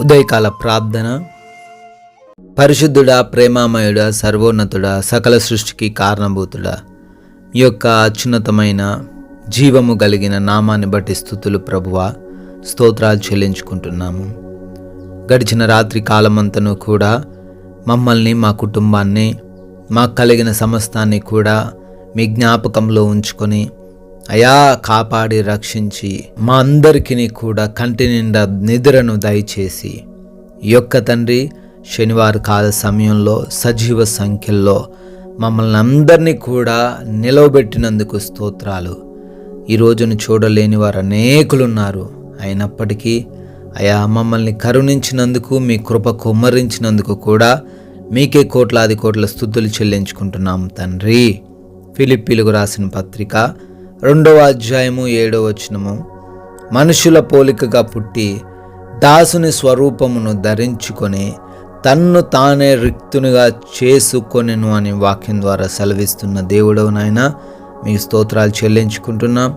ఉదయకాల ప్రార్థన. పరిశుద్ధుడా ప్రేమామయుడా సర్వోన్నతుడా సకల సృష్టికి కారణభూతుడా ఈ యొక్క అత్యున్నతమైన జీవము కలిగిన నామాన్ని బట్టి స్థుతులు ప్రభువ స్తోత్రాలు చెల్లించుకుంటున్నాము. గడిచిన రాత్రి కాలమంతను కూడా మమ్మల్ని మా కుటుంబాన్ని మాకు కలిగిన సమస్తాన్ని కూడా మీ జ్ఞాపకంలో ఉంచుకొని అయా కాపాడి రక్షించి మా అందరికీ కూడా కంటి నిండా నిద్రను దయచేసి ఈ యొక్క తండ్రి శనివారం కాల సమయంలో సజీవ సంఖ్యల్లో మమ్మల్ని అందరినీ కూడా నిలవబెట్టినందుకు స్తోత్రాలు. ఈ రోజును చూడలేని వారు అనేకులున్నారు. అయినప్పటికీ అయా మమ్మల్ని కరుణించినందుకు మీ కృప కుమ్మరించినందుకు కూడా మీకే కోట్లాది కోట్ల స్థుతులు చెల్లించుకుంటున్నాం తండ్రి. ఫిలిప్పీలకు రాసిన పత్రిక రెండవ అధ్యాయము ఏడవ వచనము. మనుషుల పోలికగా పుట్టి దాసుని స్వరూపమును ధరించుకొని తన్ను తానే రిక్తునిగా చేసుకొనెను అని వాక్యం ద్వారా సెలవిస్తున్న దేవుడవు నాయన మీ స్తోత్రాలు చెల్లించుకుంటున్నాం.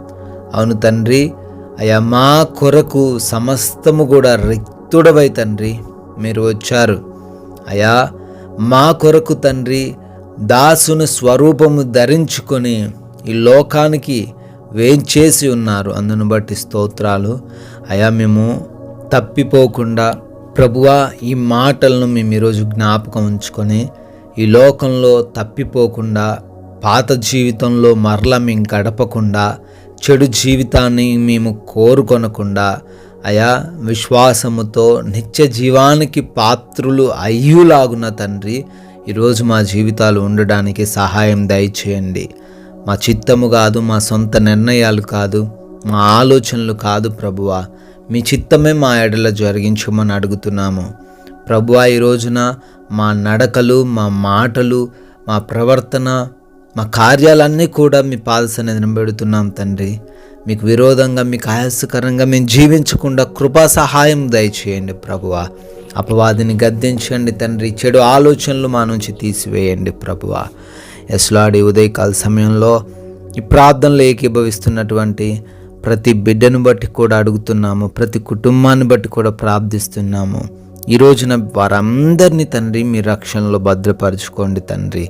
అవును తండ్రి అయ్యా మా కొరకు సమస్తము కూడా రిక్తుడవై తండ్రి మీరు వచ్చారు. అయా మా కొరకు తండ్రి దాసుని స్వరూపము ధరించుకొని ఈ లోకానికి వేంచేసి ఉన్నారు. అందును బట్టి స్తోత్రాలు. అయా మేము తప్పిపోకుండా ప్రభువా ఈ మాటలను మేము ఈరోజు జ్ఞాపకం ఉంచుకొని ఈ లోకంలో తప్పిపోకుండా పాత జీవితంలో మరల మేము గడపకుండా చెడు జీవితాన్ని మేము కోరుకొనకుండా అయా విశ్వాసముతో నిత్య జీవానికి పాత్రులు అయ్యులాగున తండ్రి ఈరోజు మా జీవితాలు ఉండడానికి సహాయం దయచేయండి. మా చిత్తము కాదు మా సొంత నిర్ణయాలు కాదు మా ఆలోచనలు కాదు ప్రభువా. మీ చిత్తమే మా ఎడల జరిగించమని అడుగుతున్నాము. ప్రభువా ఈ రోజున మా నడకలు మా మాటలు మా ప్రవర్తన మా కార్యాలన్నీ కూడా మీ పాద నిలబెడుతున్నాం పెడుతున్నాం తండ్రి. మీకు విరోధంగా మీకు ఆయాసకరంగా మేము జీవించకుండా కృపా సహాయం దయచేయండి ప్రభువా. అపవాదిని గద్దించండి తండ్రి చెడు ఆలోచనలు మా నుంచి తీసివేయండి ప్రభువా. ఎస్లాడి ఉదయకాల సమయంలో ఈ ప్రార్థనలు ఏకీభవిస్తున్నటువంటి ప్రతి బిడ్డను బట్టి కూడా అడుగుతున్నాము ప్రతి కుటుంబాన్ని బట్టి కూడా ప్రార్థిస్తున్నాము. ఈ రోజున వారందరినీ తండ్రి మీ రక్షణలో భద్రపరచుకోండి తండ్రి.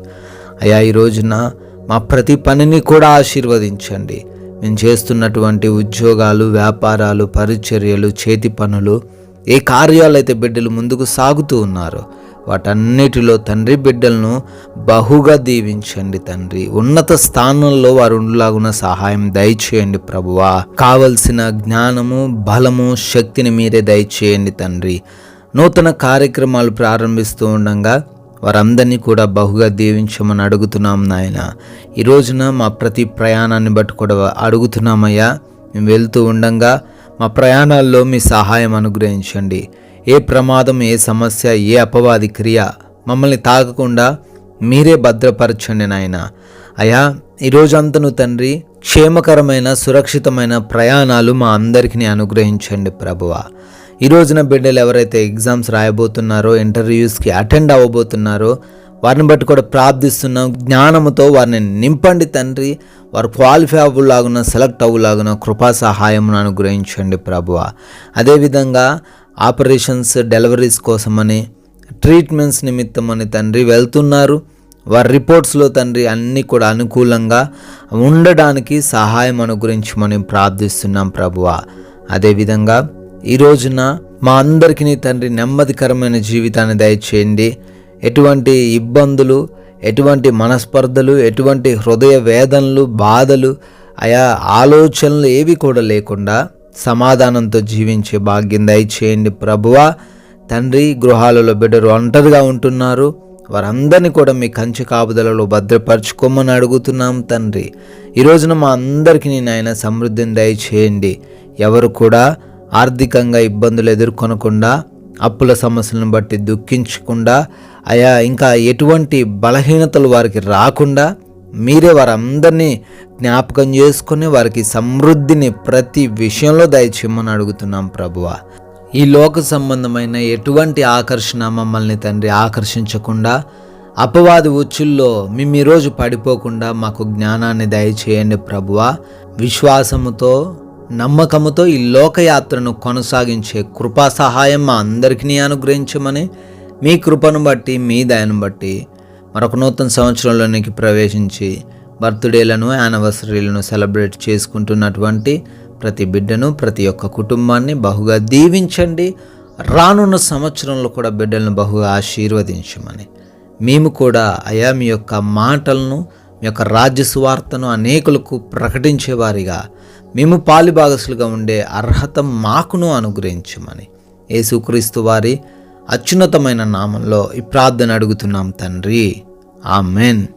అయా ఈ రోజున మా ప్రతి పనిని కూడా ఆశీర్వదించండి. మేము చేస్తున్నటువంటి ఉద్యోగాలు వ్యాపారాలు పరిచర్యలు చేతి పనులు ఏ కార్యాలు అయితే బిడ్డలు ముందుకు సాగుతూ ఉన్నారో వాటన్నిటిలో తండ్రి బిడ్డలను బహుగా దీవించండి తండ్రి. ఉన్నత స్థానంలో వారు ఉండలాగున సహాయం దయచేయండి ప్రభువా. కావలసిన జ్ఞానము బలము శక్తిని మీరే దయచేయండి తండ్రి. నూతన కార్యక్రమాలు ప్రారంభిస్తూ ఉండగా వారందరినీ కూడా బహుగా దీవించమని అడుగుతున్నాం నాయన. ఈ రోజున మా ప్రతి ప్రయాణాన్ని బట్టి కూడా అడుగుతున్నామయ్యా. మేము వెళ్తూ ఉండంగా మా ప్రయాణాల్లో మీ సహాయం అనుగ్రహించండి. ఏ ప్రమాదం ఏ సమస్య ఏ అపవాది క్రియ మమ్మల్ని తాకకుండా మీరే భద్రపరచండి నాయన. అయా ఈరోజంతను తండ్రి క్షేమకరమైన సురక్షితమైన ప్రయాణాలు మా అందరికీ అనుగ్రహించండి ప్రభువ. ఈ రోజున బిడ్డలు ఎవరైతే ఎగ్జామ్స్ రాయబోతున్నారో ఇంటర్వ్యూస్కి అటెండ్ అవ్వబోతున్నారో వారిని బట్టి కూడా ప్రార్థిస్తున్నాం. జ్ఞానముతో వారిని నింపండి తండ్రి. వారు క్వాలిఫై అవ్వలాగున సెలెక్ట్ అవ్వలాగున కృపా సహాయమును అనుగ్రహించండి ప్రభువ. అదేవిధంగా ఆపరేషన్స్ డెలివరీస్ కోసమని ట్రీట్మెంట్స్ నిమిత్తమని తండ్రి వెళ్తున్నారు. వారి రిపోర్ట్స్లో తండ్రి అన్నీ కూడా అనుకూలంగా ఉండడానికి సహాయం అనుగ్రహించమని ప్రార్థిస్తున్నాం ప్రభువ. అదేవిధంగా ఈ రోజున మా అందరికీ తండ్రి నెమ్మదికరమైన జీవితాన్ని దయచేయండి. ఎటువంటి ఇబ్బందులు ఎటువంటి మనస్పర్ధలు ఎటువంటి హృదయ వేదనలు బాధలు ఆయా ఆలోచనలు ఏవి కూడా లేకుండా సమాధానంతో జీవించే భాగ్యం దయచేయండి ప్రభువా. తండ్రి గృహాలలో బిడ్డలు ఒంటరిగా ఉంటున్నారు. వారందరినీ కూడా మీ కంచె కాపుదలలో భద్రపరచుకోమని అడుగుతున్నాం తండ్రి. ఈ రోజున మా అందరికీ నేను ఆయన సమృద్ధిని దయచేయండి. ఎవరు కూడా ఆర్థికంగా ఇబ్బందులు ఎదుర్కొనకుండా అప్పుల సమస్యలను బట్టి దుఃఖించకుండా అయా ఇంకా ఎటువంటి బలహీనతలు వారికి రాకుండా మీరే వారందరినీ జ్ఞాపకం చేసుకుని వారికి సమృద్ధిని ప్రతి విషయంలో దయచేయమని అడుగుతున్నాం ప్రభువ. ఈ లోక సంబంధమైన ఎటువంటి ఆకర్షణ మమ్మల్ని తండ్రి ఆకర్షించకుండా అపవాది ఉచ్చుల్లో మేము ఈరోజు పడిపోకుండా మాకు జ్ఞానాన్ని దయచేయండి ప్రభువ. విశ్వాసముతో నమ్మకముతో ఈ లోకయాత్రను కొనసాగించే కృపా సహాయం మా అందరికీ అనుగ్రహించమని మీ కృపను బట్టి మీ దయను బట్టి మరొక నూతన సంవత్సరంలోనికి ప్రవేశించి బర్త్డేలను యానివర్సరీలను సెలబ్రేట్ చేసుకుంటున్నటువంటి ప్రతి బిడ్డను ప్రతి ఒక్క కుటుంబాన్ని బహుగా దీవించండి. రానున్న సంవత్సరంలో కూడా బిడ్డలను బహుగా ఆశీర్వదించమని. మేము కూడా అయా మీ యొక్క మాటలను మీ యొక్క రాజ్య సువార్తను అనేకులకు ప్రకటించేవారిగా మేము పాలిభాగసులుగా ఉండే అర్హత మాకును అనుగ్రహించమని. యేసుక్రీస్తు వారి అత్యున్నతమైన నామంలో ఈ ప్రార్థన అడుగుతున్నాం తండ్రి. Amen.